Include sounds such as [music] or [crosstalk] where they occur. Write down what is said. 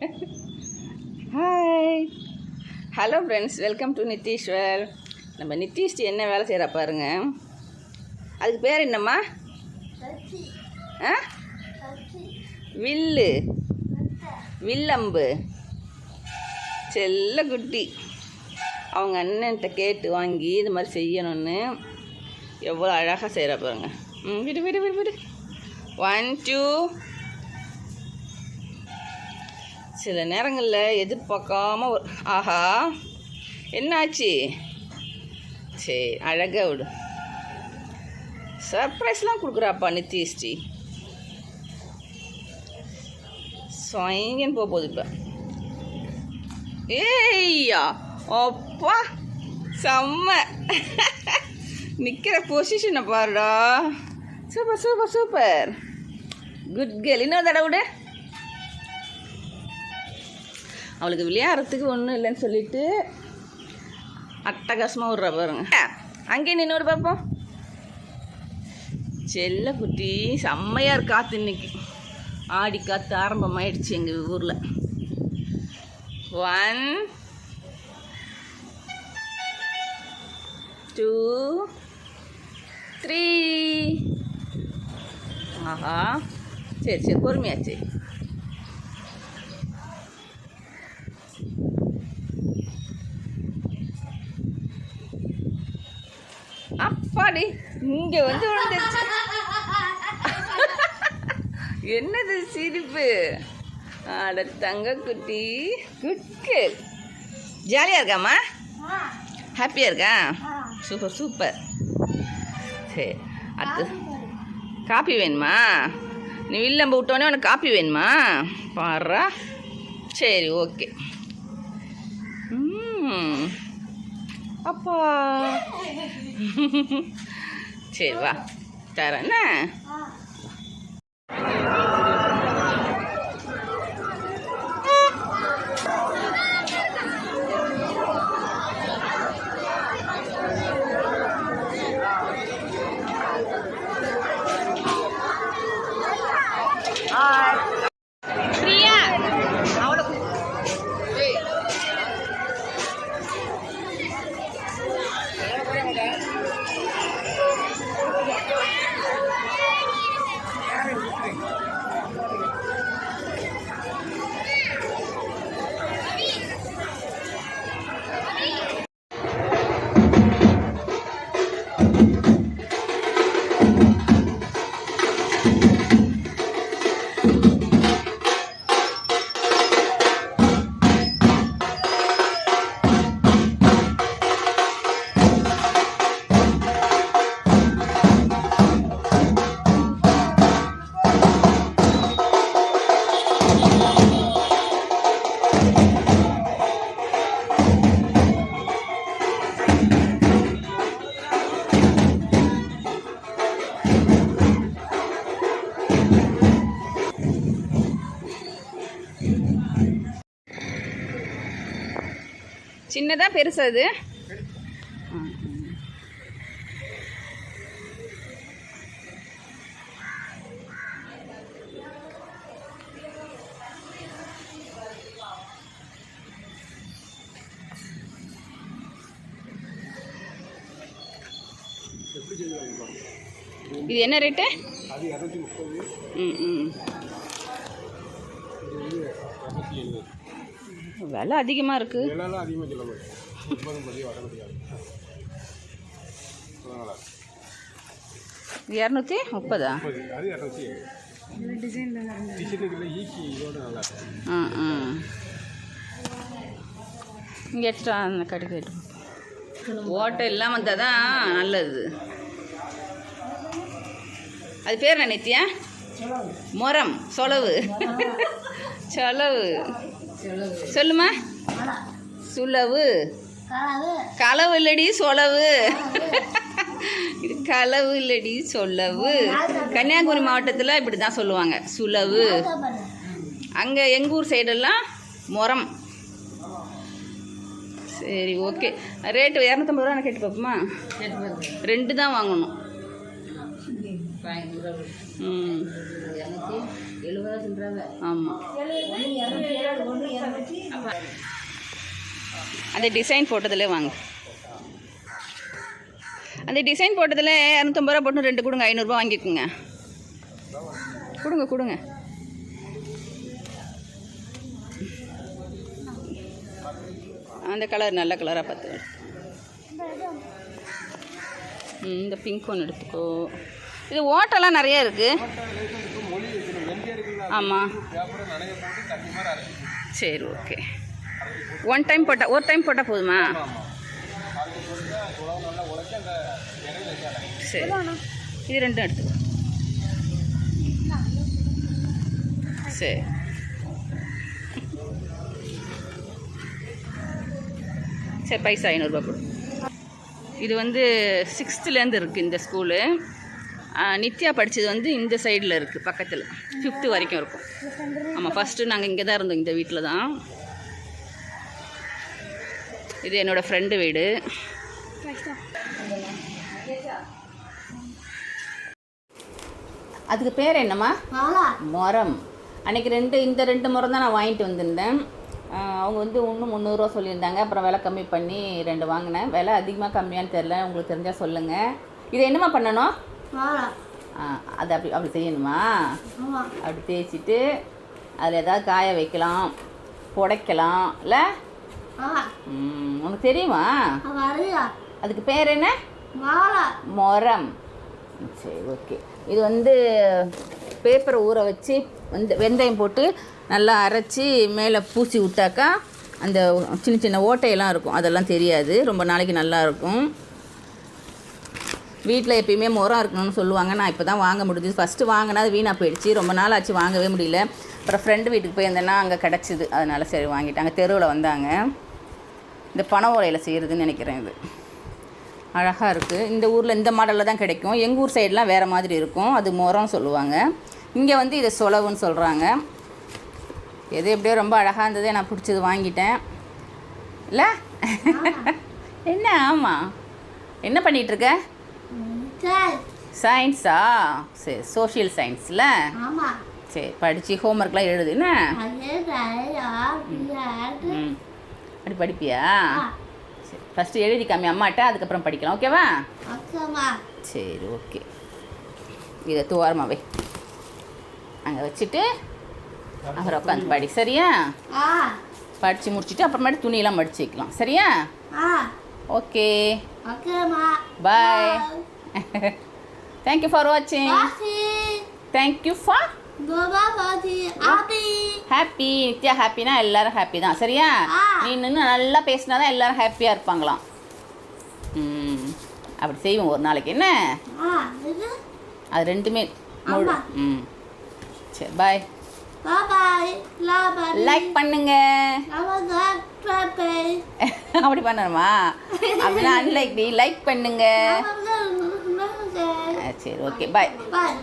Hi hello friends welcome to Nitheeswar நம்ம நித்தீஷ்டி என்ன வேலை செய்கிறா பாருங்க. அதுக்கு பேர் என்னம்மா? ஆ? வில்லு. வில்லம்பு. செல்ல குட்டி. அவங்க அண்ணன்கிட்ட கேட்டு வாங்கி இது மாதிரி செய்யணும்னு எவ்வளோ அழகாக செய்கிறா பாருங்க. ம் விடு விடு விடு விடு. ஒன் டூ சில நேரங்களில் எதிர்பார்க்காம ஒரு ஆஹா என்னாச்சு? சரி அழகாக விடு. சர்ப்ரைஸ்லாம் கொடுக்குறாப்பா நித்யஸ்ரீ சொயங்கன்னு போக போகுது இப்போ. ஏய்யா அப்பா செம்ம. நிற்கிற பொசிஷனை பாருடா. Super super super. Good girl இன்னொரு தடவை விடு. அவளுக்கு விளையாடுறதுக்கு ஒன்றும் இல்லைன்னு சொல்லிட்டு அட்டகாசமாக விட்றா பாருங்க. அங்கேயே நின்று பார்ப்போம் செல்ல குட்டி செம்மையாக இருக்கு காற்று இன்னைக்கு. ஆடி காற்று ஆரம்பமாயிடுச்சு எங்கள் ஊரில். ஒன் டூ த்ரீ ஆஹா. சரி சரி பொறுமையாச்சு. அப்பாடி இங்க வந்து விழுந்துருச்சு. என்னது சிரிப்பு? அட தங்க குட்டி குட்கு ஜாலியாக இருக்காம்மா? ஹாப்பியாக இருக்கா? சூப்பர் சூப்பர் சரி அடுத்து. காப்பி வேணுமா? நீ வில்லம்ப விட்டோடனே உனக்கு காப்பி வேணுமா? பாடுறா சரி ஓகே. ம் அப்பா. சரி வா. தரேண்ணா சின்னதா பெருசா இது இது என்ன ரேட்டு அது ம் ம் இது வந்து இரநூத்தி எழுபது விலை அதிகமாக இருக்குது விலைலாம் அதிகமாக சொல்ல முடியாது இரநூத்தி முப்பதா? ம் ம் இங்கே எக்ஸ்ட்ரா அந்த கடைக்கு ஓட்டை இல்லாமல் இருந்தால் தான் நல்லது. அது பேர் என்ன நித்யா? முரம் சொலவு. [laughs] சொலவு. சொல்லுமா? சுலவு களவு இல்லடி சொலவு. இது களவு இல்லடி சொல்லவு கன்னியாகுமரி மாவட்டத்தில் இப்படி தான் சொல்லுவாங்க. சுலவு அங்கே எங்கள் ஊர் சைடெல்லாம் முரம். சரி ஓகே. ரேட்டு இரநூத்தம்பது ரூபா கேட்டு பார்ப்போமா? ரெண்டு தான் வாங்கணும். ம். எழுபதா சொல்கிறாங்க ஆமாம் அந்த டிசைன் போட்டதுல வாங்க. அந்த டிசைன் போட்டதில் இரநூத்தம்பது ரூபா போட்டு ரெண்டு கொடுங்க ஐநூறுரூபா வாங்கிக்கோங்க. கொடுங்க கொடுங்க. அந்த கலர் நல்ல கலராக பார்த்து இந்த பிங்க் ஒன்று எடுத்துக்கோ. இது ஓட்டெல்லாம் நிறைய இருக்குது ஆமாம் சரி ஓகே ஒன் டைம் போட்டால் ஒரு டைம் போட்டால் போதுமா? சரி. இது ரெண்டும் எடுத்துக்கோ. சரி. சரி பைசா ஐநூறுரூபா கொடு. இது வந்து சிக்ஸ்த்துலேருந்து இருக்குது இந்த ஸ்கூலு நித்யா படித்தது வந்து இந்த சைடில் இருக்குது பக்கத்தில். ஃபிஃப்த்து வரைக்கும் இருக்கும். ஆமாம் ஃபஸ்ட்டு நாங்கள் இங்கே தான் இருந்தோம் இந்த வீட்டில் தான். இது என்னோடய ஃப்ரெண்டு வீடு. அதுக்கு பேர் என்னம்மா? மரம். அன்றைக்கி ரெண்டு இந்த ரெண்டு முறம் தான் நான் வாங்கிட்டு வந்திருந்தேன். அவங்க வந்து இன்னும் முந்நூறுரூவா சொல்லியிருந்தாங்க. அப்புறம் விலை கம்மி பண்ணி ரெண்டு வாங்கினேன். விலை அதிகமாக கம்மியான்னு தெரில உங்களுக்கு தெரிஞ்சால் சொல்லுங்கள் இதை என்னம்மா பண்ணணும்? அது அப்படி அப்படி செய்யணுமா? அப்படி தேய்ச்சிட்டு அதில் ஏதாவது காய வைக்கலாம் புடைக்கலாம் இல்லை? உனக்கு தெரியுமா? அதுக்கு பேர் என்ன? மரம். சரி ஓகே. இது வந்து பேப்பரை ஊற வச்சு வெந்த வெந்தயம் போட்டு நல்லா அரைச்சி மேலே பூசி விட்டாக்கா அந்த சின்ன சின்ன ஓட்டையெல்லாம் இருக்கும். அதெல்லாம் தெரியாது. ரொம்ப நாளைக்கு நல்லா இருக்கும். வீட்டில் எப்பயுமே முறம் இருக்கணும்னு சொல்லுவாங்க. நான் இப்போ தான் வாங்க முடிஞ்சுது. ஃபஸ்ட்டு வாங்கினா அது வீணாக போயிடுச்சு. ரொம்ப நாள் ஆச்சு வாங்கவே முடியல. அப்புறம் ஃப்ரெண்டு வீட்டுக்கு போயிருந்தேன்னா அங்கே கிடச்சிது. அதனால சரி வாங்கிட்டாங்க தெருவில் வந்தாங்க. இந்த பனை ஓலையில் செய்கிறதுன்னு நினைக்கிறேன் இது. அழகாக இருக்குது இந்த ஊரில் இந்த மாடலில் தான் கிடைக்கும். எங்கள் ஊர் சைடெலாம் வேறு மாதிரி இருக்கும். அது முறம் சொல்லுவாங்க. இங்கே வந்து இதை சொலவுன்னு சொல்கிறாங்க எது எப்படியோ ரொம்ப அழகாக இருந்தது நான் பிடிச்சது வாங்கிட்டேன். இல்லை? [laughs] என்ன? ஆமாம் என்ன பண்ணிகிட்டு இருக்க? சயின்ஸா சரி சோஷியல் சயின்ஸில் சரி படித்து ஹோம்ஒர்க்லாம் எழுது என்ன? அப்படி படிப்பியா? சரி ஃபஸ்ட்டு எழுதி காமி அம்மாட்ட அதுக்கப்புறம் படிக்கலாம் ஓகேவா? சரி ஓகே. இதை துவாரமா வை. அங்கே வச்சுட்டு அப்புறம் உட்காந்து படி சரியா? படித்து முடிச்சுட்டு அப்புறமேட்டு துணியெல்லாம் மடிச்சு வைக்கலாம் சரியா? Okay. Bye thank you for வாட்சிங் thank you for happy Nithya ஹாப்பினா எல்லாரும் ஹாப்பி தான். சரியா. நீ நின்று நல்லா பேசினா தான் எல்லாரும் ஹாப்பியாக இருப்பாங்களாம். ம். அப்படி செய்வோம் ஒரு நாளைக்கு. என்ன? அது ரெண்டுமே. ம். சரி பாய். லைக் பண்ணுங்க. [laughs] அப்படி பண்ணணுமா? அப்படின்னா அன்லைக் லைக் பண்ணுங்க. சரி ஓகே பாய் பாய்